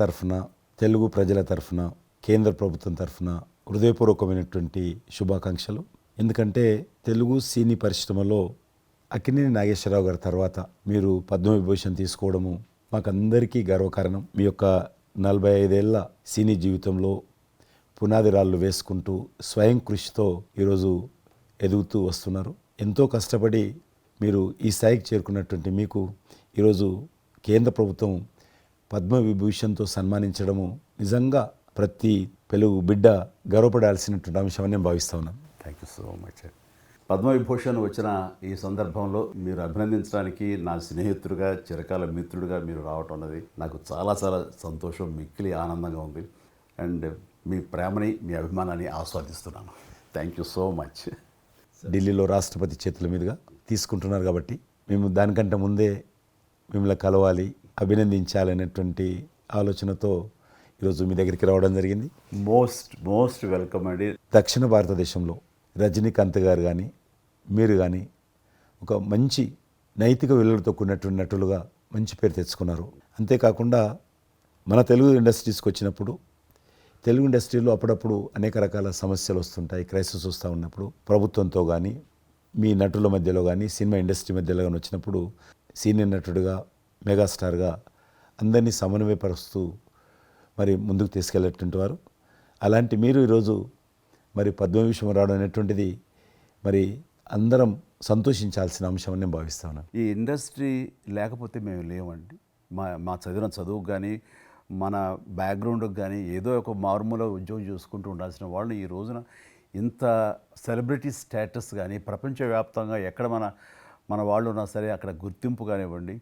తరఫున తెలుగు ప్రజల తరఫున కేంద్ర ప్రభుత్వం తరఫున హృదయపూర్వకమైనటువంటి శుభాకాంక్షలు. ఎందుకంటే తెలుగు సినీ పరిశ్రమలో అక్కినేని నాగేశ్వరరావు గారి తర్వాత మీరు పద్మవిభూషణ్ తీసుకోవడము మాకందరికీ గర్వకారణం. మీ యొక్క నలభై ఐదేళ్ళ సినీ జీవితంలో పునాది రాళ్ళు వేసుకుంటూ స్వయం కృషితో ఈరోజు ఎదుగుతూ వస్తున్నారు. ఎంతో కష్టపడి మీరు ఈ స్థాయికి చేరుకున్నటువంటి మీకు ఈరోజు కేంద్ర ప్రభుత్వం పద్మవిభూషణ్తో సన్మానించడము నిజంగా ప్రతి తెలుగు బిడ్డ గర్వపడాల్సినటువంటి అంశమని నేను భావిస్తా ఉన్నాను thank you so much Padma Vibhushan వచ్చిన ఈ సందర్భంలో మీరు అభినందించడానికి నా స్నేహితుడిగా చిరకాల మిత్రుడిగా మీరు రావటం అన్నది నాకు చాలా చాలా సంతోషం మిక్కిలి ఆనందంగా ఉంది. అండ్ మీ ప్రేమని మీ అభిమానాన్ని ఆస్వాదిస్తున్నాను. థ్యాంక్ యూ సో మచ్ ఢిల్లీలో రాష్ట్రపతి చేతుల మీదుగా తీసుకుంటున్నారు కాబట్టి మేము దానికంటే ముందే మిమ్మల్ని కలవాలి అభినందించాలనేటువంటి ఆలోచనతో ఈరోజు మీ దగ్గరికి రావడం జరిగింది. మోస్ట్ మోస్ట్ వెల్కమ్ అండి. దక్షిణ భారతదేశంలో రజనీకాంత్ గారు కానీ మీరు కానీ ఒక మంచి నైతిక విలువలతో కూడినటువంటి నటులుగా మంచి పేరు తెచ్చుకున్నారు. అంతేకాకుండా మన తెలుగు ఇండస్ట్రీస్కి వచ్చినప్పుడు తెలుగు ఇండస్ట్రీలో అప్పుడప్పుడు అనేక రకాల సమస్యలు వస్తుంటాయి క్రైసిస్ వస్తూ ఉన్నప్పుడు. ప్రభుత్వంతో కానీ మీ నటుల మధ్యలో కానీ సినిమా ఇండస్ట్రీ మధ్యలో కానీ వచ్చినప్పుడు సీనియర్ నటుడుగా మెగాస్టార్గా అందరినీ సమన్వయపరుస్తూ మరి ముందుకు తీసుకెళ్ళేటువంటి వారు. అలాంటి మీరు ఈరోజు మరి పద్మవిషయం రావడం అనేటువంటిది మరి అందరం సంతోషించాల్సిన అంశం అని నేను భావిస్తాను ఈ ఇండస్ట్రీ లేకపోతే మేము లేవండి. మా మా చదివిన చదువుకు కానీ మన బ్యాక్గ్రౌండ్కి కానీ ఏదో ఒక మారుమూల ఉద్యోగం చూసుకుంటూ ఉండాల్సిన వాళ్ళు ఈ రోజున ఇంత సెలబ్రిటీ స్టేటస్ కానీ ప్రపంచవ్యాప్తంగా ఎక్కడ మన మన వాళ్ళు ఉన్నా సరే అక్కడ గుర్తింపు కానివ్వండి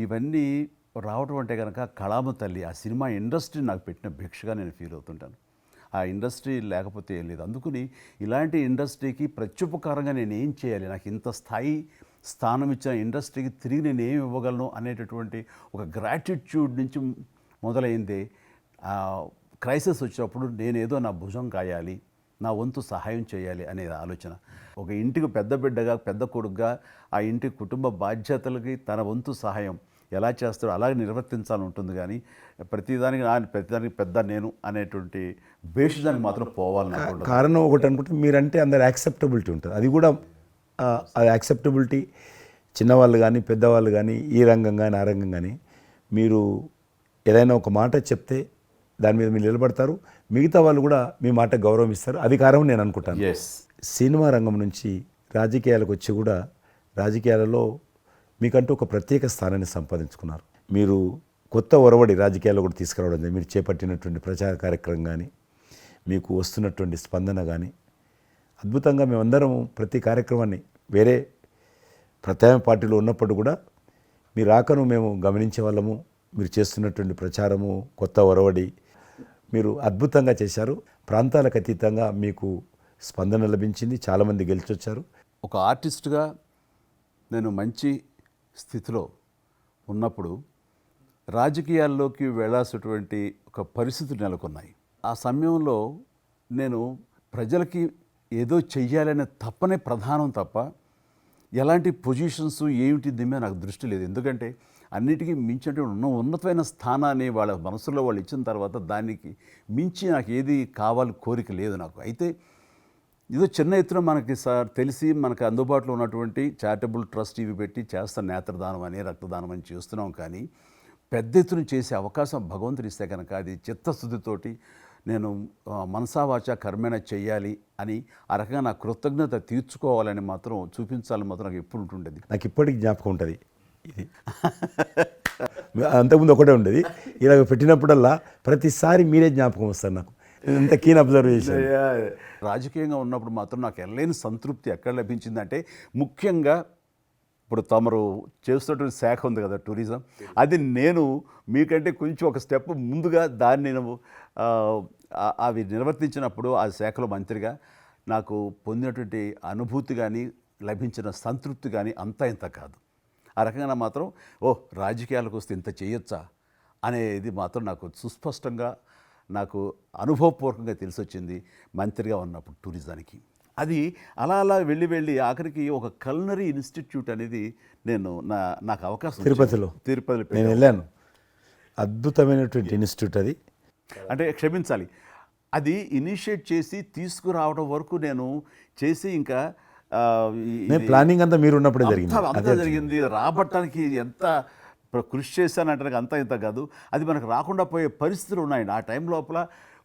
ఇవన్నీ రావటం అంటే కనుక కళామ తల్లి ఆ సినిమా ఇండస్ట్రీ నాకు పెట్టిన భిక్షగా నేను ఫీల్ అవుతుంటాను. ఆ ఇండస్ట్రీ లేకపోతే ఏం లేదు. అందుకని ఇలాంటి ఇండస్ట్రీకి ప్రత్యుపకారంగా నేను ఏం చేయాలి? నాకు ఇంత స్థాయి స్థానం ఇచ్చిన ఇండస్ట్రీకి తిరిగి నేను ఏమి ఇవ్వగలను అనేటటువంటి ఒక గ్రాటిట్యూడ్ నుంచి మొదలైంది. ఆ క్రైసిస్ వచ్చినప్పుడు నేనేదో నా భుజం కాయాలి నా వంతు సహాయం చేయాలి అనే ఆలోచన. ఒక ఇంటికి పెద్ద బిడ్డగా పెద్ద కొడుకుగా ఆ ఇంటి కుటుంబ బాధ్యతలకి తన వంతు సహాయం ఎలా చేస్తాడో అలాగే నిర్వర్తించాలని ఉంటుంది కానీ ప్రతిదానికి నా ప్రతిదానికి పెద్ద నేను అనేటువంటి బేషిజానికి మాత్రం పోవాలని. కారణం ఒకటి అనుకుంటే మీరంటే అందరు యాక్సెప్టబిలిటీ ఉంటుంది. అది కూడా ఆ యాక్సెప్టబిలిటీ చిన్నవాళ్ళు కానీ పెద్దవాళ్ళు కానీ ఈ రంగం కానీ ఆ రంగం కానీ మీరు ఏదైనా ఒక మాట చెప్తే దాని మీద మీరు నిలబడతారు. మిగతా వాళ్ళు కూడా మీ మాట గౌరవం ఇస్తారు అది కారణం నేను అనుకుంటాను. సినిమా రంగం నుంచి రాజకీయాలకు వచ్చి కూడా రాజకీయాలలో మీకంటూ ఒక ప్రత్యేక స్థానాన్ని సంపాదించుకున్నారు. మీరు కొత్త ఒరవడి రాజకీయాల్లో కూడా తీసుకురావడం మీరు చేపట్టినటువంటి ప్రచార కార్యక్రమం కానీ మీకు వస్తున్నటువంటి స్పందన కానీ అద్భుతంగా మేమందరం ప్రతి కార్యక్రమాన్ని వేరే ప్రత్యామ్నాయ పార్టీలో ఉన్నప్పుడు కూడా మీ రాకను మేము గమనించే వాళ్ళము. మీరు చేస్తున్నటువంటి ప్రచారము కొత్త ఒరవడి మీరు అద్భుతంగా చేశారు. ప్రాంతాలకు అతీతంగా మీకు స్పందన లభించింది. చాలామంది గెలిచొచ్చారు. ఒక ఆర్టిస్ట్గా నేను మంచి స్థితిలో ఉన్నప్పుడు రాజకీయాల్లోకి వెళ్ళాల్సినటువంటి ఒక పరిస్థితులు నెలకొన్నాయి. ఆ సమయంలో నేను ప్రజలకి ఏదో చెయ్యాలనే తప్పనే ప్రధానం తప్ప ఎలాంటి పొజిషన్స్ ఏమిటి దీని నాకు దృష్టి లేదు. ఎందుకంటే అన్నిటికీ మించినటువంటి ఉన్న ఉన్నతమైన స్థానాన్ని వాళ్ళ మనసులో వాళ్ళు ఇచ్చిన తర్వాత దానికి మించి నాకు ఏది కావాలి కోరిక లేదు నాకు. అయితే ఏదో చిన్న ఎత్తున మనకి సార్ తెలిసి మనకు అందుబాటులో ఉన్నటువంటి చారిటబుల్ ట్రస్ట్ ఇవి పెట్టి చేస్తాం నేత్రదానం అని రక్తదానం అని చేస్తున్నాం కానీ పెద్ద ఎత్తున చేసే అవకాశం భగవంతుడు ఇస్తే కనుక అది చిత్తశుద్ధితోటి నేను మనసావాచ కర్మేణ చేయాలి అని ఆ రకంగా నా కృతజ్ఞత తీర్చుకోవాలని మాత్రం చూపించాలని మాత్రం నాకు ఎప్పుడు ఉంటుండేది. నాకు ఇప్పటికి జ్ఞాపకం ఉంటుంది ఇది. అంతకుముందు ఒకటే ఉండేది. ఇలా పెట్టినప్పుడల్లా ప్రతిసారి మీరే జ్ఞాపకం వస్తారు నాకు. ఎంత కీన్ అబ్జర్వ్ చేశాను రాజకీయంగా ఉన్నప్పుడు మాత్రం నాకు ఎనలేని సంతృప్తి ఎక్కడ లభించిందంటే ముఖ్యంగా ఇప్పుడు తమరు చేస్తున్నటువంటి శాఖ ఉంది కదా టూరిజం అది నేను మీకంటే కొంచెం ఒక స్టెప్ ముందుగా దాన్ని నేను అవి నిర్వర్తించినప్పుడు ఆ శాఖలో మంత్రిగా నాకు పొందినటువంటి అనుభూతి కానీ లభించిన సంతృప్తి కానీ అంతా ఇంత కాదు. ఆ రకంగా మాత్రం ఓ రాజకీయాలకు వస్తే ఇంత చేయొచ్చా? అనేది మాత్రం నాకు సుస్పష్టంగా నాకు అనుభవపూర్వకంగా తెలిసొచ్చింది మంత్రిగా ఉన్నప్పుడు టూరిజానికి. అది అలా అలా వెళ్ళి వెళ్ళి ఆఖరికి ఒక కల్నరీ ఇన్స్టిట్యూట్ అనేది నేను నా నాకు అవకాశం వచ్చింది. తిరుపతిలో. తిరుపతిలో నేను వెళ్ళాను. అద్భుతమైనటువంటి ఇన్స్టిట్యూట్ అది. అంటే క్షమించాలి. అది ఇనిషియేట్ చేసి తీసుకురావడం వరకు నేను చేసి ఇంకా ప్లానింగ్ అంతా మీరు ఉన్నప్పుడే జరిగింది. అంతా జరిగింది. రాబట్టడానికి ఎంత కృషి చేశానంటే అంత ఇంత కాదు. అది మనకు రాకుండా పోయే పరిస్థితులు ఉన్నాయండి ఆ టైం లోపల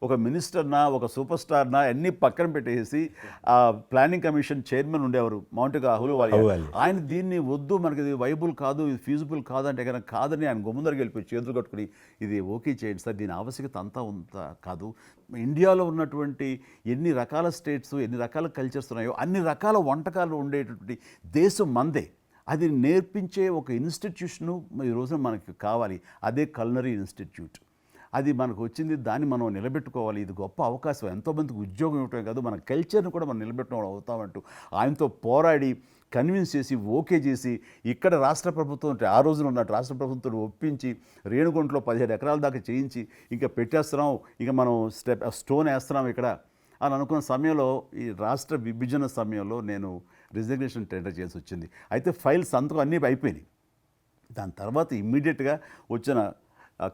ఒక మినిస్టర్నా ఒక సూపర్ స్టార్నా అన్ని పక్కన పెట్టేసి ఆ ప్లానింగ్ కమిషన్ చైర్మన్ ఉండేవారు. మౌంట్ అహులు అహువాలి. ఆయన దీన్ని వద్దు మనకి ఇది వైబుల్ కాదు ఇది ఫీజిబుల్ కాదు అంటే కనుక కాదని ఆయన గుమ్మందరికి వెళ్ళిపోయి చేతులు కట్టుకుని ఇది ఓకే చేయండి సార్ దీని ఆవశ్యకత అంతా ఉంత కాదు. ఇండియాలో ఉన్నటువంటి ఎన్ని రకాల స్టేట్స్ ఎన్ని రకాల కల్చర్స్ ఉన్నాయో అన్ని రకాల వంటకాలు ఉండేటటువంటి దేశం మందే. అది నేర్పించే ఒక ఇన్స్టిట్యూషను ఈ రోజున మనకి కావాలి. అదే కల్నరీ ఇన్స్టిట్యూట్. అది మనకు వచ్చింది దాన్ని మనం నిలబెట్టుకోవాలి. ఇది గొప్ప అవకాశం. ఎంతోమందికి ఉద్యోగం ఇవ్వటమే కాదు మన కల్చర్ని కూడా మనం నిలబెట్టుకోవడం అవుతామంటూ ఆయనతో పోరాడి కన్విన్స్ చేసి ఓకే చేసి ఇక్కడ రాష్ట్ర ప్రభుత్వం అంటే ఆ రోజున ఉన్నట్టు రాష్ట్ర ప్రభుత్వం ఒప్పించి రేణుగుంటలో పదిహేడు ఎకరాల దాకా చేయించి ఇంకా పెట్టేస్తున్నాం ఇంకా మనం స్టెప్ స్టోన్ వేస్తున్నాం ఇక్కడ. అని అనుకున్న సమయంలో ఈ రాష్ట్ర విభజన సమయంలో నేను రిజర్వేషన్ టెండర్ చేసి వచ్చింది. అయితే ఫైల్స్ సంతకం అన్నీ అయిపోయినాయి. దాని తర్వాత ఇమ్మీడియట్గా వచ్చిన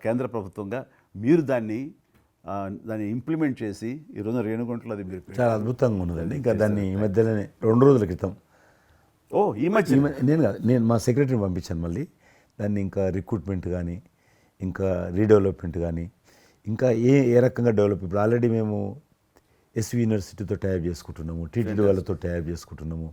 కేంద్ర ప్రభుత్వంగా మీరు దాన్ని దాన్ని ఇంప్లిమెంట్ చేసి ఈరోజు రేణుగుంటలో అది మీరు. చాలా అద్భుతంగా ఉన్నదండి. ఇంకా దాన్ని ఈ మధ్యలోనే రెండు రోజుల క్రితం. ఓ ఈ మధ్య? నేను కాదు నేను మా సెక్రటరీని పంపించాను మళ్ళీ. దాన్ని ఇంకా రిక్రూట్మెంట్ కానీ ఇంకా రీడెవలప్మెంట్ కానీ ఇంకా ఏ ఏ రకంగా డెవలప్ ఇప్పుడు ఆల్రెడీ మేము ఎస్వి యూనివర్సిటీతో టైప్ చేసుకుంటున్నాము టీటీడీ వాళ్ళతో టైప్ చేసుకుంటున్నాము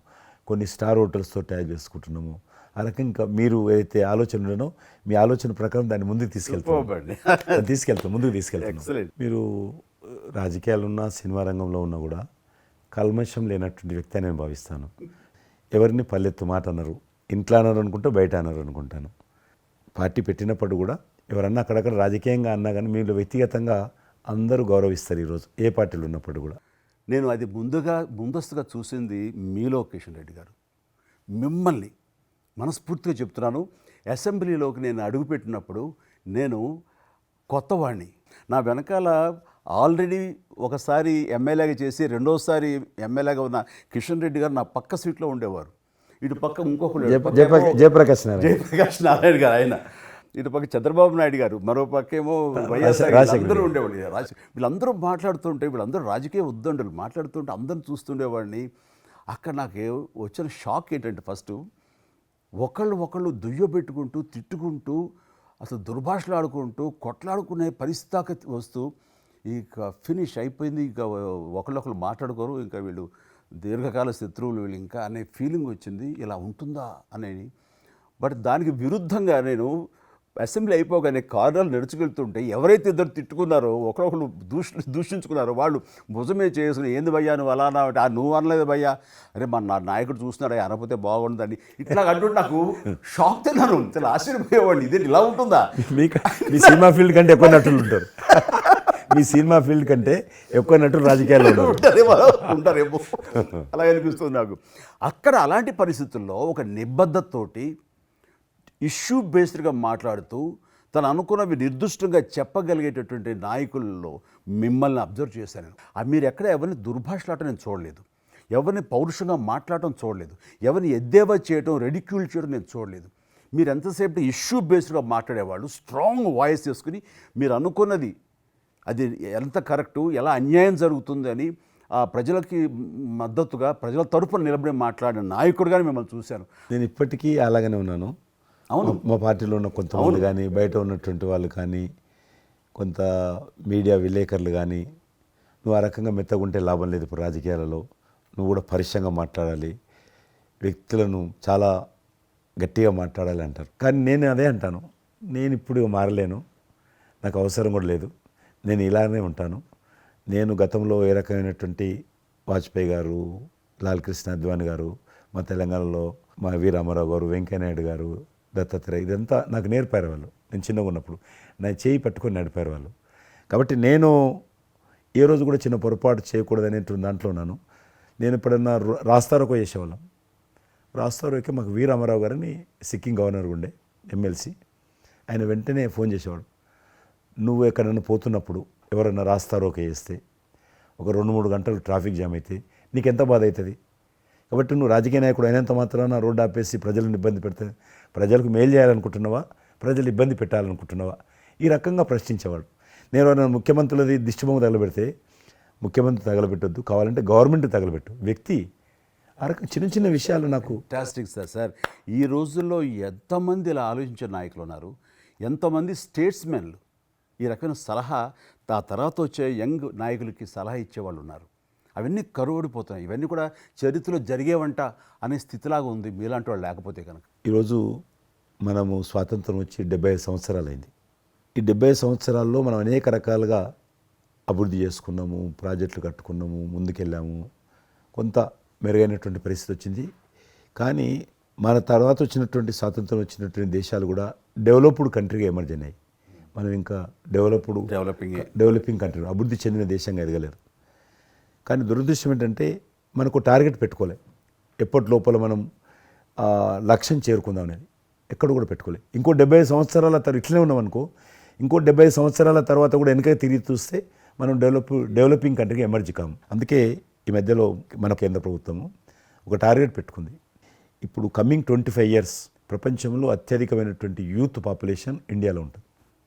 కొన్ని స్టార్ హోటల్స్తో టైప్ చేసుకుంటున్నాము. ఆ రకంగా ఇంకా మీరు ఏదైతే ఆలోచన ఉండనో మీ ఆలోచన ప్రకారం దాన్ని ముందుకు తీసుకెళ్తాం తీసుకెళ్తాం ముందుకు తీసుకెళ్తాం. మీరు రాజకీయాలు ఉన్నా సినిమా రంగంలో ఉన్నా కూడా కల్మషం లేనటువంటి వ్యక్తి అని నేను భావిస్తాను. ఎవరిని పల్లెత్తు మాట అన్నారు ఇంట్లో అన్నారు అనుకుంటే బయట అన్నారు అనుకుంటాను. పార్టీ పెట్టినప్పుడు కూడా ఎవరన్నా అక్కడక్కడ రాజకీయంగా అన్నా కానీ మీరు వ్యక్తిగతంగా అందరూ గౌరవిస్తారు ఈరోజు ఏ పార్టీలు ఉన్నప్పుడు కూడా. నేను అది ముందుగా ముందస్తుగా చూసింది మీలో కిషన్ రెడ్డి గారు. మిమ్మల్ని మనస్ఫూర్తిగా చెప్తున్నాను. అసెంబ్లీలోకి నేను అడుగుపెట్టినప్పుడు నేను కొత్తవాడిని నా వెనకాల ఆల్రెడీ ఒకసారి ఎమ్మెల్యేగా చేసి రెండోసారి ఎమ్మెల్యేగా ఉన్న కిషన్ రెడ్డి గారు నా పక్క సీట్లో ఉండేవారు. ఇటు పక్క ఇంకొకరు జయప్రకాష్ నారాయణ గారు ఆయన. ఇటు పక్క చంద్రబాబు నాయుడు గారు మరో పక్క ఏమో వైఎస్ఆర్ రాజశేఖర అందరూ ఉండేవాళ్ళు. రాజ వీళ్ళందరూ మాట్లాడుతుంటే వీళ్ళందరూ రాజకీయ ఉద్దండులు మాట్లాడుతుంటే అందరిని చూస్తుండేవాడిని. అక్కడ నాకు వచ్చిన షాక్ ఏంటంటే ఫస్ట్ ఒకళ్ళు ఒకళ్ళు దుయ్యబెట్టుకుంటూ తిట్టుకుంటూ అసలు దుర్భాషలు ఆడుకుంటూ కొట్లాడుకునే పరిస్థితి దాకా వస్తూ ఇక ఫినిష్ అయిపోయింది. ఇక ఒకళ్ళొకళ్ళు మాట్లాడుకోరు. ఇంకా వీళ్ళు దీర్ఘకాల శత్రువులు వీళ్ళు ఇంకా అనే ఫీలింగ్ వచ్చింది. ఇలా ఉంటుందా అనేది. బట్ దానికి విరుద్ధంగా నేను అసెంబ్లీ అయిపోగానే కారులో నడుచుకెళ్తుంటే ఎవరైతే ఇద్దరు తిట్టుకున్నారో ఒకరొకరు దూష దూషించుకున్నారో వాళ్ళు భుజమే చేసుకుని ఏంది భయ్యా నువ్వు అలా అంటే, "ఆ, నువ్వు అనలేదు భయ్యా. అరే మన నా నాయకుడు చూస్తున్నాడు అనకపోతే బాగుండదని. ఇట్లా అంటుంటే నాకు షాక్ తిన్నాను చాలా ఆశ్చర్యపోయేవాడిని ఇది ఇలా ఉంటుందా? మీకు మీ సినిమా ఫీల్డ్ కంటే ఎక్కువ నటులు ఉంటారు. మీ సినిమా ఫీల్డ్ కంటే ఎక్కువ నటులు రాజకీయాల్లో ఉంటారేమో ఉంటారేమో. అలా అనిపిస్తుంది నాకు. అక్కడ అలాంటి పరిస్థితుల్లో ఒక నిబద్ధతతోటి ఇష్యూ బేస్డ్గా మాట్లాడుతూ తను అనుకున్నవి నిర్దిష్టంగా చెప్పగలిగేటటువంటి నాయకుల్లో మిమ్మల్ని అబ్జర్వ్ చేశాను ఆ మీరు ఎక్కడ ఎవరిని దుర్భాషలాట నేను చూడలేదు. ఎవరిని పౌరుషంగా మాట్లాడటం చూడలేదు. ఎవరిని ఎద్దేవా చేయటం రెడిక్యూల్ చేయడం నేను చూడలేదు. మీరు ఎంతసేపు ఇష్యూ బేస్డ్గా మాట్లాడేవాళ్ళు స్ట్రాంగ్ వాయిస్ చేసుకుని మీరు అనుకున్నది అది ఎంత కరెక్టు ఎలా అన్యాయం జరుగుతుంది అని ఆ ప్రజలకి మద్దతుగా ప్రజల తరపున నిలబడి మాట్లాడిన నాయకుడుగానే మిమ్మల్ని చూశాను. నేను ఇప్పటికీ అలాగనే ఉన్నాను. అవును. మా- పార్టీలో ఉన్న కొంతమంది కానీ బయట ఉన్నటువంటి వాళ్ళు కానీ కొంత మీడియా విలేకరులు కానీ నువ్వు ఆ రకంగా మెత్తగుంటే లాభం లేదు ఇప్పుడు రాజకీయాలలో. నువ్వు కూడా పరుషంగా మాట్లాడాలి. వ్యక్తులను చాలా గట్టిగా మాట్లాడాలి అంటారు. కానీ నేను అదే అంటాను. నేను ఇప్పుడు మారలేను. నాకు అవసరం కూడా లేదు. నేను ఇలానే ఉంటాను. నేను గతంలో ఏ రకమైనటువంటి వాజ్పేయి గారు లాల్ కృష్ణ అద్వాని గారు మా తెలంగాణలో మా వి రామారావు గారు వెంకయ్యనాయుడు గారు దత్తాత్రేయ ఇదంతా నాకు నేర్పారు వాళ్ళు. నేను చిన్నగా ఉన్నప్పుడు నా చేయి పట్టుకొని నడిపారు వాళ్ళు. కాబట్టి నేను ఏ రోజు కూడా చిన్న పొరపాటు చేయకూడదు అనేటువంటి దాంట్లో ఉన్నాను. నేను ఎప్పుడన్నా రాస్తారోకో చేసేవాళ్ళం. రాస్తారోకే మాకు వీర అమరావు గారని సిక్కిం గవర్నర్ ఉండే ఎమ్మెల్సీ. ఆయన వెంటనే ఫోన్ చేసేవాడు. నువ్వు ఎక్కడన్నా పోతున్నప్పుడు ఎవరన్నా రాస్తారోకే చేస్తే ఒక రెండు మూడు గంటలు ట్రాఫిక్ జామ్ అయితే నీకు ఎంత బాధ అవుతుంది? కాబట్టి నువ్వు రాజకీయ నాయకుడు అయినంత మాత్రాన రోడ్డు ఆపేసి ప్రజలను ఇబ్బంది పెడితే ప్రజలకు మేలు చేయాలనుకుంటున్నావా? ప్రజలు ఇబ్బంది పెట్టాలనుకుంటున్నావా? ఈ రకంగా ప్రశ్నించేవాడు నేను ముఖ్యమంత్రులది దిష్టిబొమ్మ తగలబెడితే ముఖ్యమంత్రి తగలబెట్టొద్దు. కావాలంటే గవర్నమెంట్ తగలబెట్టు. వ్యక్తి ఆ రకం చిన్న చిన్న విషయాలు నాకు ఫంటాస్టిక్ సార్ సార్ ఈ రోజుల్లో ఎంతమంది ఇలా ఆలోచించే నాయకులు ఉన్నారు? ఎంతమంది స్టేట్స్మెన్లు ఈ రకమైన సలహా ఆ తర్వాత వచ్చే యంగ్ నాయకులకి సలహా ఇచ్చేవాళ్ళు ఉన్నారు. అవన్నీ కరువడిపోతున్నాయి ఇవన్నీ కూడా చరిత్రలో జరిగేవంట అనే స్థితిలాగా ఉంది. మీలాంటి వాళ్ళు లేకపోతే కనుక. ఈరోజు మనము స్వాతంత్రం వచ్చి డెబ్బై ఐదు సంవత్సరాలైంది. ఈ డెబ్బై ఐదు సంవత్సరాల్లో మనం అనేక రకాలుగా అభివృద్ధి చేసుకున్నాము ప్రాజెక్టులు కట్టుకున్నాము ముందుకెళ్ళాము. కొంత మెరుగైనటువంటి పరిస్థితి వచ్చింది. కానీ మన తర్వాత వచ్చినటువంటి స్వాతంత్రం వచ్చినటువంటి దేశాలు కూడా డెవలప్డ్ కంట్రీగా ఎమర్జ్ అయినాయి. మనం ఇంకా డెవలప్డ్ డెవలపింగ్ డెవలపింగ్ కంట్రీ అభివృద్ధి చెందిన దేశంగా ఎదగలేరు. కానీ దురదృష్టం ఏంటంటే మనకు టార్గెట్ పెట్టుకోలే. ఎప్పటి లోపల మనం లక్ష్యం చేరుకుందాం అనేది. ఎక్కడ కూడా పెట్టుకోలే. ఇంకో డెబ్బై సంవత్సరాల తర్వాత ఇట్లనే ఉన్నాం అనుకో ఇంకో డెబ్బై సంవత్సరాల తర్వాత కూడా వెనక తిరిగి చూస్తే మనం డెవలప్ డెవలపింగ్ కంట్రీగా ఎమర్జీ కాము. అందుకే ఈ మధ్యలో మన కేంద్ర ప్రభుత్వము ఒక టార్గెట్ పెట్టుకుంది. ఇప్పుడు కమింగ్ ట్వంటీ ఫైవ్ ఇయర్స్ ప్రపంచంలో అత్యధికమైనటువంటి యూత్ పాపులేషన్ ఇండియాలో ఉంటుంది.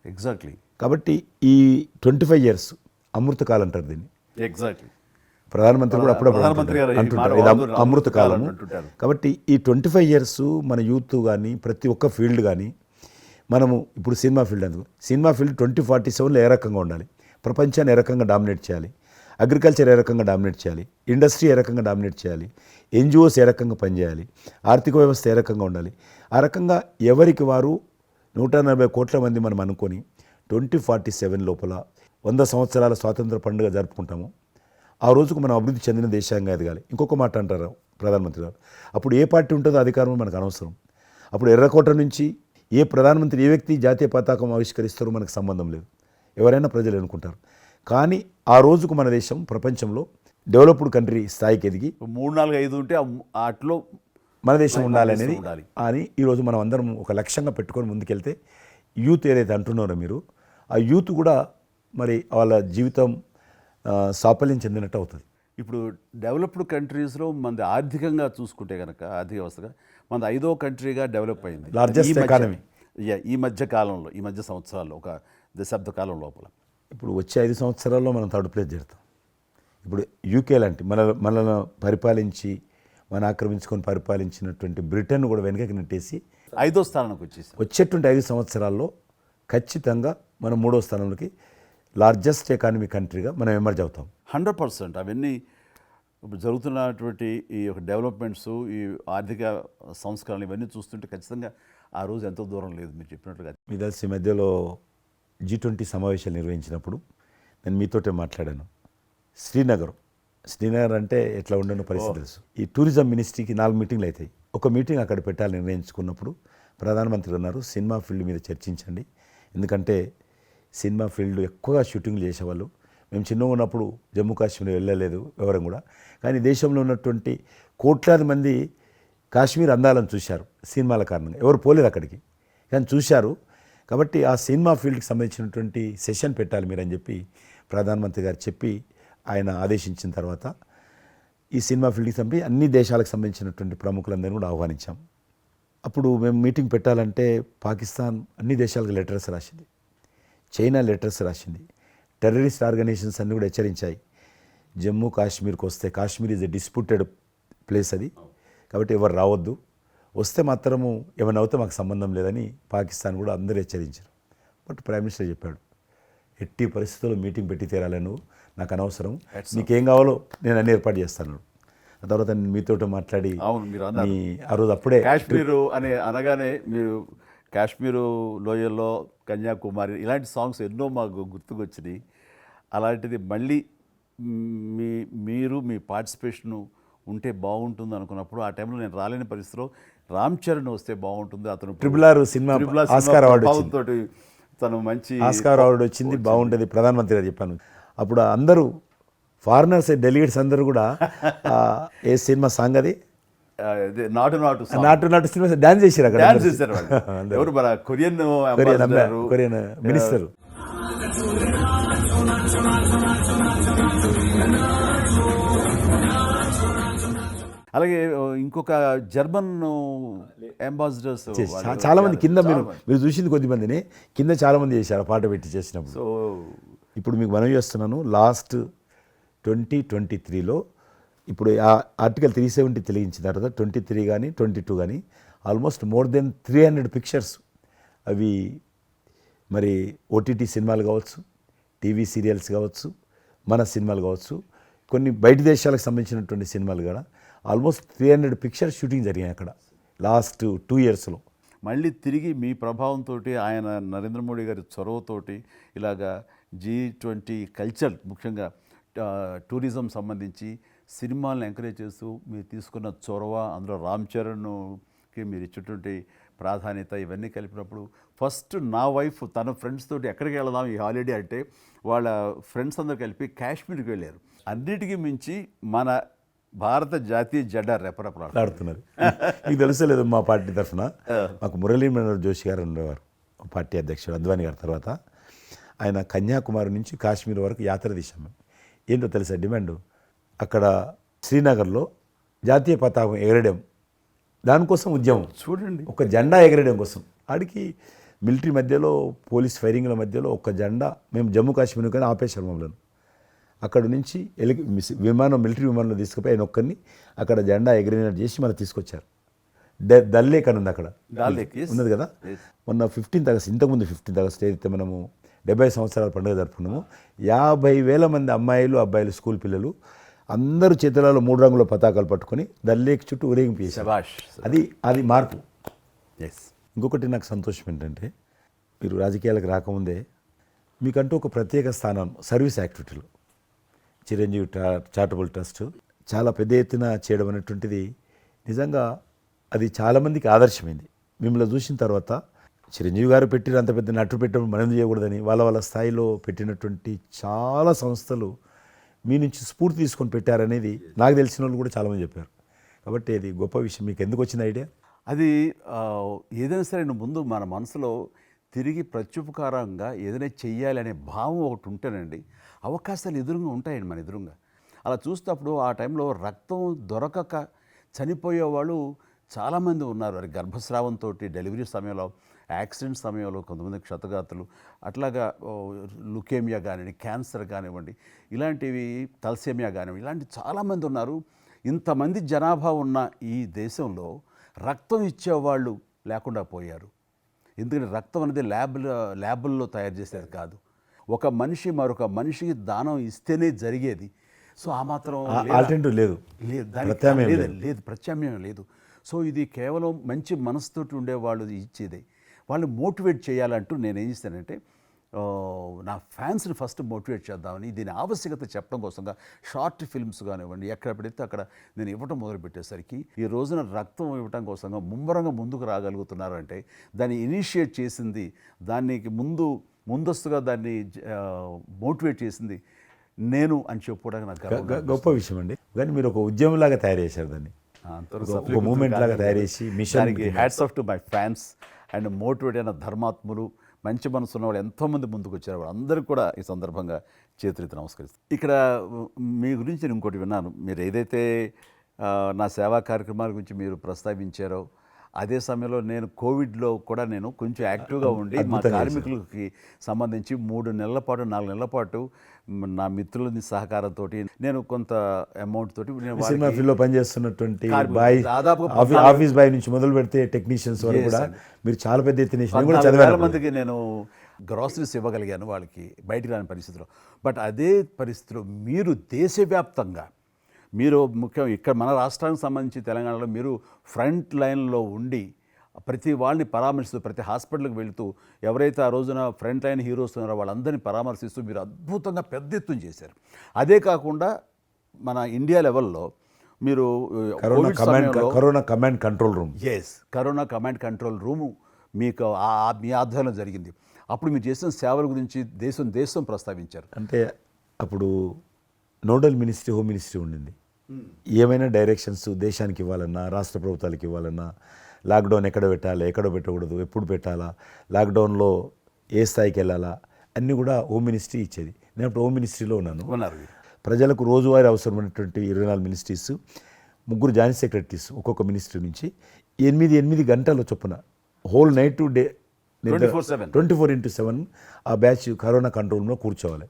ఎగ్జాక్ట్లీ కాబట్టి ఈ ట్వంటీ ఫైవ్ ఇయర్స్ అమృతకాలం అంటారు దీన్ని. ఎగ్జాక్ట్లీ ప్రధానమంత్రి కూడా అప్పుడప్పుడు అంటుంటారు. ఇది అమృత కాలం. కాబట్టి ఈ ట్వంటీ ఫైవ్ ఇయర్స్ మన యూత్ కానీ ప్రతి ఒక్క ఫీల్డ్ కానీ మనము ఇప్పుడు సినిమా ఫీల్డ్ అందుకు. సినిమా ఫీల్డ్ ట్వంటీ ఫార్టీ సెవెన్లో ఏ రకంగా ఉండాలి? ప్రపంచాన్ని ఏ రకంగా డామినేట్ చేయాలి? అగ్రికల్చర్ ఏ రకంగా డామినేట్ చేయాలి? ఇండస్ట్రీ ఏ రకంగా డామినేట్ చేయాలి? ఎన్జిఓస్ ఏ రకంగా పనిచేయాలి? ఆర్థిక వ్యవస్థ ఏ రకంగా ఉండాలి? ఆ రకంగా ఎవరికి వారు నూట నలభై కోట్ల మంది మనం అనుకొని ట్వంటీ ఫార్టీ సెవెన్ లోపల వంద సంవత్సరాల స్వాతంత్ర పండుగ జరుపుకుంటాము. ఆ రోజుకు మనం అభివృద్ధి చెందిన దేశంగా ఎదగాలి. ఇంకొక మాట అంటారు ప్రధానమంత్రి గారు. అప్పుడు ఏ పార్టీ ఉంటుందో అధికారం మనకు అనవసరం. అప్పుడు ఎర్రకోట నుంచి ఏ ప్రధానమంత్రి ఏ వ్యక్తి జాతీయ పతాకం ఆవిష్కరిస్తారో మనకు సంబంధం లేదు. ఎవరైనా ప్రజలు అనుకుంటారు. కానీ ఆ రోజుకు మన దేశం ప్రపంచంలో డెవలప్డ్ కంట్రీ స్థాయికి ఎదిగి మూడు నాలుగు ఐదు ఉంటే వాటిలో మన దేశం ఉండాలి అనేది ఉండాలి. అని ఈరోజు మనం అందరం ఒక లక్ష్యంగా పెట్టుకొని ముందుకెళ్తే యూత్ ఏదైతే అంటున్నారో మీరు ఆ యూత్ కూడా మరి వాళ్ళ జీవితం సాఫల్యం చెందినట్టు అవుతుంది. ఇప్పుడు డెవలప్డ్ కంట్రీస్లో మనది ఆర్థికంగా చూసుకుంటే కనుక ఆర్థిక వ్యవస్థగా మనది ఐదో కంట్రీగా డెవలప్ అయింది. economy. Yeah, ఈ మధ్య కాలంలో ఈ మధ్య సంవత్సరాల్లో ఒక దశాబ్ద కాలం లోపల. ఇప్పుడు వచ్చే ఐదు సంవత్సరాల్లో మనం థర్డ్ ప్లేస్ చేరుతాం. ఇప్పుడు యూకే లాంటి మన మనల్ని పరిపాలించి మన ఆక్రమించుకొని పరిపాలించినటువంటి బ్రిటన్ కూడా వెనకకి నెట్టేసి ఐదో స్థానానికి వచ్చేసాం వచ్చేటువంటి ఐదు సంవత్సరాల్లో ఖచ్చితంగా మనం మూడో స్థానంలోకి లార్జెస్ట్ ఎకానమీ కంట్రీగా మనం ఎమర్జ్ అవుతాం. Hundred percent. అవన్నీ ఇప్పుడు జరుగుతున్నటువంటి ఈ యొక్క డెవలప్మెంట్స్ ఈ ఆర్థిక సంస్కరణలు ఇవన్నీ చూస్తుంటే ఖచ్చితంగా ఆ రోజు ఎంతో దూరం లేదు మీరు చెప్పినట్లుగా మీ తెలిసి మధ్యలో జీ ట్వంటీ సమావేశాలు నిర్వహించినప్పుడు నేను మీతోటే మాట్లాడాను. శ్రీనగర్. శ్రీనగర్ అంటే ఎట్లా ఉండనో పరిస్థితి తెలుసు. ఈ టూరిజం మినిస్ట్రీకి నాలుగు మీటింగ్లు అవుతాయి. ఒక మీటింగ్ అక్కడ పెట్టాలని నిర్ణయించుకున్నప్పుడు ప్రధానమంత్రి అన్నారు సినిమా ఫీల్డ్ మీద చర్చించండి. ఎందుకంటే సినిమా ఫీల్డ్ ఎక్కువగా షూటింగ్లు చేసేవాళ్ళు. మేము చిన్నగా ఉన్నప్పుడు జమ్మూ కాశ్మీర్ వెళ్ళలేదు వివరం కూడా. కానీ దేశంలో ఉన్నటువంటి కోట్లాది మంది కాశ్మీర్ అందాలను చూశారు సినిమాల కారణంగా. ఎవరు పోలేరు అక్కడికి. కానీ చూశారు. కాబట్టి ఆ సినిమా ఫీల్డ్కి సంబంధించినటువంటి సెషన్ పెట్టాలి మీరు అని చెప్పి ప్రధానమంత్రి గారు చెప్పి ఆయన ఆదేశించిన తర్వాత ఈ సినిమా ఫీల్డ్కి సంబంధించి అన్ని దేశాలకు సంబంధించినటువంటి ప్రముఖులందరినీ కూడా ఆహ్వానించాం. అప్పుడు మేము మీటింగ్ పెట్టాలంటే పాకిస్తాన్ అన్ని దేశాలకు లెటర్స్ రాసింది. చైనా లెటర్స్ రాసింది. టెర్రరిస్ట్ ఆర్గనైజేషన్స్ అన్ని కూడా హెచ్చరించాయి. జమ్మూ కాశ్మీర్కి వస్తే Kashmir is a disputed place అది. కాబట్టి ఎవరు రావద్దు. వస్తే మాత్రము ఏమైనా అవుతే మాకు సంబంధం లేదని పాకిస్తాన్ కూడా అందరూ హెచ్చరించారు. బట్ ప్రైమ్ మినిస్టర్ చెప్పాడు ఎట్టి పరిస్థితుల్లో మీటింగ్ పెట్టి తీరాలి నువ్వు. నాకు అనవసరం. నీకేం కావాలో నేను అన్ని ఏర్పాటు చేస్తాను. ఆ తర్వాత నేను మీతో మాట్లాడి అవును మీరు ఆ రోజు అప్పుడే కాశ్మీరు అనే అనగానే మీరు కాశ్మీరు లోయల్లో కన్యాకుమారి ఇలాంటి సాంగ్స్ ఎన్నో మాకు గుర్తుకొచ్చినాయి. అలాంటిది మళ్ళీ మ్, మీరు మీ పార్టిసిపేషను ఉంటే బాగుంటుంది అనుకున్నప్పుడు ఆ టైంలో నేను రాలేని పరిస్థితిలో రామ్ చరణ్ వస్తే బాగుంటుంది. అతను triple R cinema Oscar award ప్రభావంతోటి తను మంచి ఆస్కార్ అవార్డు వచ్చింది బాగుంటుంది. ప్రధానమంత్రి గారు చెప్పాను. అప్పుడు అందరూ ఫారినర్స్ డెలిగేట్స్ అందరూ కూడా ఏ సినిమా సాంగ్ అది? నాటు నాటు. నాటు నాటు సినిమా డాన్స్ చేశారు అక్కడ డాన్స్ చేశారు వాళ్ళు. ఎవరు మన కొరియన్ కొరియన్ మినిస్టర్. అలాగే ఇంకొక జర్మన్ అంబాసిడర్స్ చాలా మంది కింద మీరు మీరు చూసింది కొద్ది మందిని. కింద చాలా మంది చేశారు పాట పెట్టి చేసినప్పుడు. సో ఇప్పుడు మీకు మనవి చేస్తున్నాను. లాస్ట్ ట్వంటీ ట్వంటీ త్రీలో ఇప్పుడు ఆ ఆర్టికల్ త్రీ సెవెంటీ తెలిగించిన తర్వాత ట్వంటీ త్రీ కానీ ట్వంటీ టూ కానీ almost more than three hundred pictures అవి మరి ఓటీటీ సినిమాలు కావచ్చు టీవీ సీరియల్స్ కావచ్చు మన సినిమాలు కావచ్చు కొన్ని బయట దేశాలకు సంబంధించినటువంటి సినిమాలు కూడా almost three hundred pictures shooting జరిగాయి అక్కడ లాస్ట్ టూ ఇయర్స్లో మళ్ళీ తిరిగి మీ ప్రభావంతో ఆయన నరేంద్ర మోడీ గారి చొరవతోటి ఇలాగా జీ ట్వంటీ కల్చర్ ముఖ్యంగా టూరిజం సంబంధించి సినిమాలను ఎంకరేజ్ చేస్తూ మీరు తీసుకున్న చొరవ అందులో రామ్ చరణ్కి మీరు ఇచ్చేటువంటి ప్రాధాన్యత ఇవన్నీ కలిపినప్పుడు ఫస్ట్ నా వైఫ్ తన ఫ్రెండ్స్ తోటి ఎక్కడికి వెళదాం ఈ హాలిడే అంటే వాళ్ళ ఫ్రెండ్స్ అందరూ కలిపి కాశ్మీర్కి వెళ్ళారు. అన్నిటికీ మించి మన భారత జాతీయ జెండా రెపరెపలాడు మాట్లాడుతున్నది మీకు తెలుసలేదు మా పార్టీ తరఫున మాకు మురళీ మనోహర్ జోషి గారు ఉండేవారు. పార్టీ అధ్యక్షుడు అద్వానీ గారి తర్వాత ఆయన కన్యాకుమారి నుంచి కాశ్మీర్ వరకు యాత్ర తీశాం మేము. ఏంటో తెలుసా డిమాండ్? అక్కడ శ్రీనగర్లో జాతీయ పతాకం ఎగరడం దానికోసం ఉద్యమం. చూడండి. ఒక జెండా ఎగరడం కోసం. ఆడికి మిలిటరీ మధ్యలో పోలీస్ ఫైరింగ్ల మధ్యలో ఒక జెండా మేము జమ్మూ కాశ్మీర్ కానీ ఆపేశారు మమ్మల్ని. అక్కడ నుంచి ఎలి విమానం మిలిటరీ విమానంలో తీసుకుపోయి ఆయన ఒక్కరిని అక్కడ జెండా ఎగిరినట్టు చేసి మనం తీసుకొచ్చారు. డ- దల్ లేక్ అని ఉంది అక్కడ. ఉన్నది కదా. మొన్న ఫిఫ్టీన్త్ ఆగస్ట్ ఇంతకుముందు ఫిఫ్టీన్త్ ఆగస్ట్ ఏదైతే మనము డెబ్బై సంవత్సరాల పండుగ జరుపుకున్నామో యాభై వేల మంది అమ్మాయిలు అబ్బాయిలు స్కూల్ పిల్లలు అందరూ చేతులలో మూడు రంగుల పతాకాలు పట్టుకొని దల్ లేక్ చుట్టూ ఊరేగింపు చేశారు. అది అది మార్పు. ఎస్ ఇంకొకటి నాకు సంతోషం ఏంటంటే మీరు రాజకీయాలకు రాకముందే మీకంటూ ఒక ప్రత్యేక స్థానం సర్వీస్ యాక్టివిటీలు. చిరంజీవి చారిటబుల్ ట్రస్ట్ చాలా పెద్ద ఎత్తున చేయడం అనేటువంటిది నిజంగా అది చాలామందికి ఆదర్శమైంది. మిమ్మల్ని చూసిన తర్వాత చిరంజీవి గారు పెట్టిన అంత పెద్ద నటు పెట్టడం మనం చేయకూడదని వాళ్ళ వాళ్ళ స్థాయిలో పెట్టినటువంటి చాలా సంస్థలు మీ నుంచి స్ఫూర్తి తీసుకొని పెట్టారనేది నాకు తెలిసిన వాళ్ళు కూడా చాలామంది చెప్పారు. కాబట్టి అది గొప్ప విషయం. మీకు ఎందుకు వచ్చిన ఐడియా? అది ఏదైనా సరే ముందు మన మనసులో తిరిగి ప్రత్యుపకారంగా ఏదైనా చెయ్యాలి అనే భావం ఒకటి ఉంటేనండి అవకాశాలు ఎదురుగా ఉంటాయండి మన ఎదురుగా. అలా చూసినప్పుడు ఆ టైంలో రక్తం దొరకక చనిపోయే వాళ్ళు చాలామంది ఉన్నారు. వారి గర్భస్రావంతో డెలివరీ సమయంలో యాక్సిడెంట్ సమయంలో కొంతమంది క్షతగాతులు అట్లాగా లుకేమియా కానివ్వండి క్యాన్సర్ కానివ్వండి ఇలాంటివి తలసేమియా కానివ్వండి ఇలాంటి చాలామంది ఉన్నారు. ఇంతమంది జనాభా ఉన్న ఈ దేశంలో రక్తం ఇచ్చేవాళ్ళు లేకుండా పోయారు. ఎందుకంటే రక్తం అనేది ల్యాబ్లో ల్యాబుల్లో తయారు చేసేది కాదు. ఒక మనిషి మరొక మనిషికి దానం ఇస్తేనే జరిగేది. సో ఆ మాత్రం? ఆల్టర్నేటివ్ లేదు? లేదు. లేదు. ప్రత్యామ్నాయం లేదు సో ఇది కేవలం మంచి మనసుతోటి ఉండేవాళ్ళు ఇచ్చేదే. వాళ్ళు మోటివేట్ చేయాలంటూ నేను ఏం చేస్తానంటే నా ఫ్యాన్స్ని ఫస్ట్ మోటివేట్ చేద్దామని దీని ఆవశ్యకత చెప్పడం కోసంగా షార్ట్ ఫిల్మ్స్ కానివ్వండి ఎక్కడ పెడితే అక్కడ నేను ఇవ్వటం మొదలుపెట్టేసరికి ఈ రోజున రక్తం ఇవ్వటం కోసంగా ముమ్మరంగా ముందుకు రాగలుగుతున్నారు అంటే దాన్ని ఇనిషియేట్ చేసింది దానికి ముందు ముందస్తుగా దాన్ని మోటివేట్ చేసింది నేను అని చెప్పుకోవడానికి నాకు గొప్ప విషయం అండి. కానీ మీరు ఒక ఉద్యమంలాగా తయారు చేశారు దాన్ని. మూమెంట్ లాగా. తయారు చేసి mission hats off to my fans and motivate అయిన ధర్మాత్ములు మంచి మనసు ఉన్న వాళ్ళు ఎంతోమంది ముందుకు వచ్చారు. వాళ్ళందరికీ కూడా ఈ సందర్భంగా చేతులెత్తి నమస్కరిస్తాను ఇక్కడ మీ గురించి నేను ఇంకోటి విన్నాను. మీరు ఏదైతే నా సేవా కార్యక్రమాల గురించి మీరు ప్రస్తావించారో అదే సమయంలో నేను కోవిడ్లో కూడా నేను కొంచెం యాక్టివ్గా ఉండి మా కార్మికులకి సంబంధించి మూడు నెలల పాటు నాలుగు నెలల పాటు నా మిత్రుల సహకారంతో నేను కొంత అమౌంట్ తోటి నేను సినిమా ఫీల్డ్లో పనిచేస్తున్నటువంటి బాయ్ దాదాపు ఆఫీస్ బాయ్ నుంచి మొదలు పెడితే టెక్నీషియన్స్ వరకు కూడా. మీరు చాలా పెద్ద ఎత్తున వేల మందికి నేను గ్రాసరీస్ ఇవ్వగలిగాను వాళ్ళకి బయటికి రాని పరిస్థితిలో. బట్ అదే పరిస్థితిలో మీరు దేశవ్యాప్తంగా మీరు ముఖ్యం ఇక్కడ మన రాష్ట్రానికి సంబంధించి తెలంగాణలో మీరు ఫ్రంట్ లైన్లో ఉండి ప్రతి వాళ్ళని పరామర్శిస్తూ ప్రతి హాస్పిటల్కి వెళుతూ ఎవరైతే ఆ రోజున ఫ్రంట్ లైన్ హీరోస్ ఉన్నారో వాళ్ళందరినీ పరామర్శిస్తూ మీరు అద్భుతంగా పెద్ద ఎత్తున చేశారు. అదే కాకుండా మన ఇండియా లెవెల్లో మీరు కరోనా కమాండ్ సమయంలో corona command control room. Yes corona command control room మీకు మీ ఆధ్వర్యంలో జరిగింది. అప్పుడు మీరు చేసిన సేవల గురించి దేశం దేశం ప్రస్తావించారు. అంటే అప్పుడు నోడల్ మినిస్ట్రీ హోమ్ మినిస్ట్రీ ఉండింది. ఏమైనా డైరెక్షన్స్ దేశానికి ఇవ్వాలన్నా రాష్ట్ర ప్రభుత్వాలకు ఇవ్వాలన్నా లాక్డౌన్ ఎక్కడ పెట్టాలి ఎక్కడ పెట్టకూడదు ఎప్పుడు పెట్టాలా లాక్డౌన్లో ఏ స్థాయికి వెళ్ళాలా అన్నీ కూడా హోమ్ మినిస్ట్రీ ఇచ్చేది. నేను అప్పుడు హోమ్ మినిస్ట్రీలో ఉన్నాను. ఉన్నారు ప్రజలకు రోజువారీ అవసరమైనటువంటి ఇరవై నాలుగు మినిస్ట్రీస్ ముగ్గురు జాయింట్ సెక్రటరీస్ ఒక్కొక్క మినిస్ట్రీ నుంచి ఎనిమిది ఎనిమిది గంటల చొప్పున whole night to day 24/7. Twenty four into seven ఆ బ్యాచ్ కరోనా కంట్రోల్ రూమ్లో కూర్చోవాలి.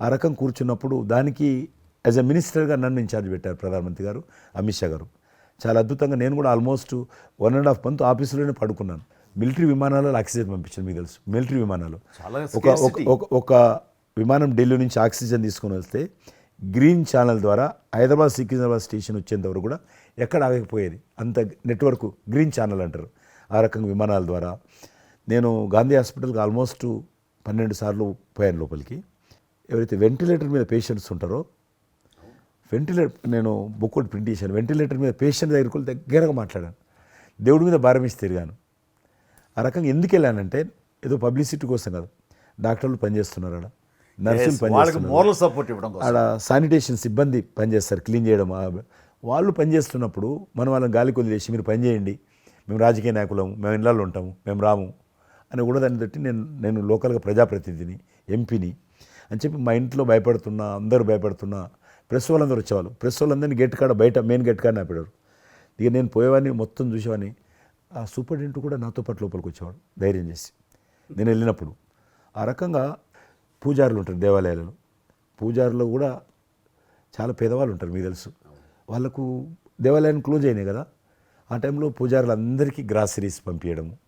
ఆ రకం కూర్చున్నప్పుడు దానికి యాజ్ అ మినిస్టర్గా నన్ను ఇన్ఛార్జ్ పెట్టారు ప్రధానమంత్రి గారు అమిత్ షా గారు. చాలా అద్భుతంగా నేను కూడా almost one and half month ఆఫీసులోనే పడుకున్నాను. మిలిటరీ విమానాలలో ఆక్సిజన్ పంపించాను మీకు తెలుసు. మిలిటరీ విమానాలు. ఒక ఒక- విమానం ఢిల్లీ నుంచి ఆక్సిజన్ తీసుకొని వస్తే గ్రీన్ ఛానల్ ద్వారా హైదరాబాద్ సికింద్రాబాద్ స్టేషన్ వచ్చేంత వరకు కూడా ఎక్కడ ఆగకపోయేది. అంత నెట్వర్క్ గ్రీన్ ఛానల్ అంటారు. ఆ రకంగా విమానాల ద్వారా నేను గాంధీ హాస్పిటల్కి ఆల్మోస్ట్ పన్నెండు సార్లు పోయాను లోపలికి. ఎవరైతే వెంటిలేటర్ మీద పేషెంట్స్ ఉంటారో వెంటిలేటర్ నేను బుక్ ఒకటి ప్రింట్ చేశాను. వెంటిలేటర్ మీద పేషెంట్ దగ్గరికి వెళ్ళి దగ్గరగా మాట్లాడాను. దేవుడి మీద భారం ఇచ్చి తిరిగాను. ఆ రకంగా ఎందుకు వెళ్ళానంటే ఏదో పబ్లిసిటీ కోసం కాదు. డాక్టర్లు పనిచేస్తున్నారు ఆడ. నర్సులు పనిచేస్తున్నారు. మోరల్ సపోర్ట్ ఇవ్వడం ఆడ శానిటేషన్ సిబ్బంది పనిచేస్తారు క్లీన్ చేయడం. వాళ్ళు పనిచేస్తున్నప్పుడు మనం వాళ్ళని గాలి కొదిలేసి మీరు పని చేయండి. మేము రాజకీయ నాయకులము మేము ఇళ్ళల్లో ఉంటాము మేము రాము. అని కూడా దాన్ని బట్టి నేను నేను లోకల్గా ప్రజాప్రతినిధిని ఎంపీని అని చెప్పి మా ఇంట్లో భయపడుతున్నా అందరూ భయపడుతున్నా ప్రెస్ వాళ్ళందరూ వచ్చేవాళ్ళు. ప్రెస్ వాళ్ళందరినీ గేట్ కాడ బయట మెయిన్ గేట్ కాడ నాపేవారు ఇక నేను పోయేవాడిని మొత్తం చూసేవాడిని. ఆ సూపరింటెండెంట్ కూడా నాతో పాటు లోపలికి వచ్చేవాడు ధైర్యం చేసి. నేను వెళ్ళినప్పుడు ఆ రకంగా పూజారులు ఉంటారు దేవాలయాలలో. పూజారులు కూడా చాలా పేదవాళ్ళు ఉంటారు మీకు తెలుసు. వాళ్ళకు దేవాలయాన్ని క్లోజ్ అయినాయి కదా. ఆ టైంలో పూజారులు అందరికీ గ్రాసరీస్ పంపించడము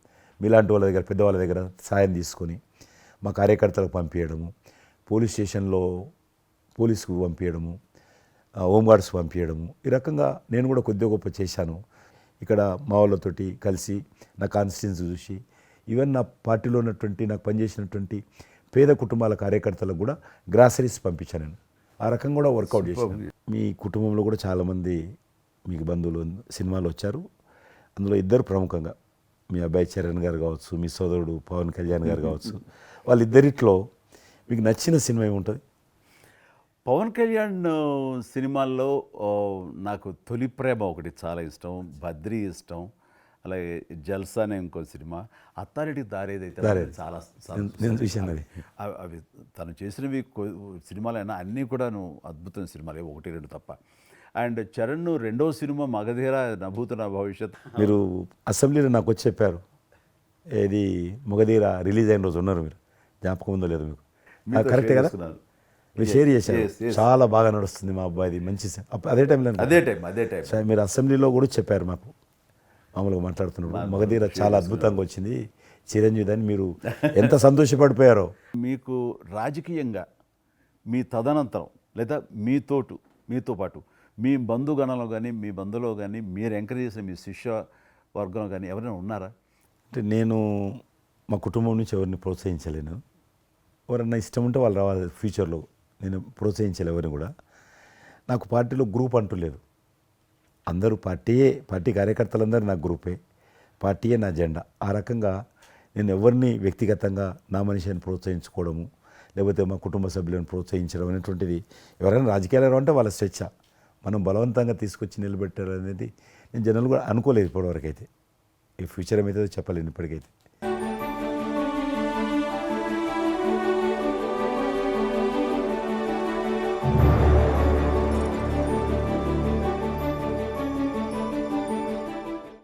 మీలాంటి వాళ్ళ దగ్గర పెద్దవాళ్ళ దగ్గర సాయం తీసుకొని మా కార్యకర్తలకు పంపించడము పోలీస్ స్టేషన్లో పోలీసుకు పంపించడము హోంగార్డ్స్ పంపించడము ఈ రకంగా నేను కూడా కొద్దిగా గొప్ప చేశాను. ఇక్కడ మా వాళ్ళతోటి కలిసి నా కాన్స్టిట్యున్సీ చూసి ఈవెన్ నా పార్టీలో ఉన్నటువంటి నాకు పనిచేసినటువంటి పేద కుటుంబాల కార్యకర్తలకు కూడా గ్రాసరీస్ పంపించాను నేను. ఆ రకంగా కూడా వర్కౌట్ చేశాను. మీ కుటుంబంలో కూడా చాలామంది మీకు బంధువులు సినిమాలు వచ్చారు. అందులో ఇద్దరు ప్రముఖంగా మీ అబ్బాయి చరణ్ గారు కావచ్చు మీ సోదరుడు పవన్ కళ్యాణ్ గారు కావచ్చు వాళ్ళిద్దరిట్లో మీకు నచ్చిన సినిమా ఏముంటుంది? పవన్ కళ్యాణ్ సినిమాల్లో నాకు తొలి ప్రేమ ఒకటి చాలా ఇష్టం. బద్రీ ఇష్టం. అలాగే జల్సా అనే ఇంకో సినిమా. అత్తారెడ్డి దారేదైతే చాలా చూశాను అది. అవి తను చేసినవి సినిమాలైనా అన్నీ కూడాను అద్భుతమైన సినిమాలే ఒకటి రెండు తప్ప. అండ్ చరణ్ రెండో సినిమా మగధీర నభూత నా భవిష్యత్. మీరు అసెంబ్లీలో నాకు వచ్చి చెప్పారు. ఏది మొగధీర రిలీజ్ అయిన రోజు ఉన్నారు మీరు. జ్ఞాపకం ఉందో లేదో మీకు. కరెక్టే కదా. మీరు షేర్ చేశారు. చాలా బాగా నడుస్తుంది మా అబ్బాయిది. మంచి అదే టైంలో అదే టైం అదే టైం సార్ మీరు అసెంబ్లీలో కూడా చెప్పారు మాకు. మామూలుగా మాట్లాడుతున్నప్పుడు. మగధీర చాలా అద్భుతంగా వచ్చింది. చిరంజీవి అని మీరు ఎంత సంతోషపడిపోయారో. మీకు రాజకీయంగా మీ తదనంతరం లేదా మీతోటు మీతో పాటు మీ బంధుగణంలో కానీ మీ బంధులో కానీ మీరు ఎంకరేజ్ చేసే మీ శిష్య వర్గంలో కానీ ఎవరైనా ఉన్నారా? అంటే నేను మా కుటుంబం నుంచి ఎవరిని ప్రోత్సహించలేను. ఎవరన్నా ఇష్టం ఉంటే వాళ్ళు రావాలి ఫ్యూచర్లో. నేను ప్రోత్సహించలేవని ఎవరిని కూడా. నాకు పార్టీలో గ్రూప్ అంటూ లేదు. అందరూ పార్టీయే పార్టీ కార్యకర్తలందరూ నా గ్రూపే. పార్టీయే నా జెండా. ఆ రకంగా నేను ఎవరిని వ్యక్తిగతంగా నా మనిషిని ప్రోత్సహించుకోవడము లేకపోతే మా కుటుంబ సభ్యులను ప్రోత్సహించడం అనేటువంటిది ఎవరైనా రాజకీయాలు అంటే వాళ్ళ స్వేచ్ఛ. మనం బలవంతంగా తీసుకొచ్చి నిలబెట్టాలనేది నేను జనరల్ కూడా అనుకోలేదు ఇప్పటివరకు అయితే ఈ ఫ్యూచర్ ఏమైతే చెప్పలేను ఇప్పటికైతే.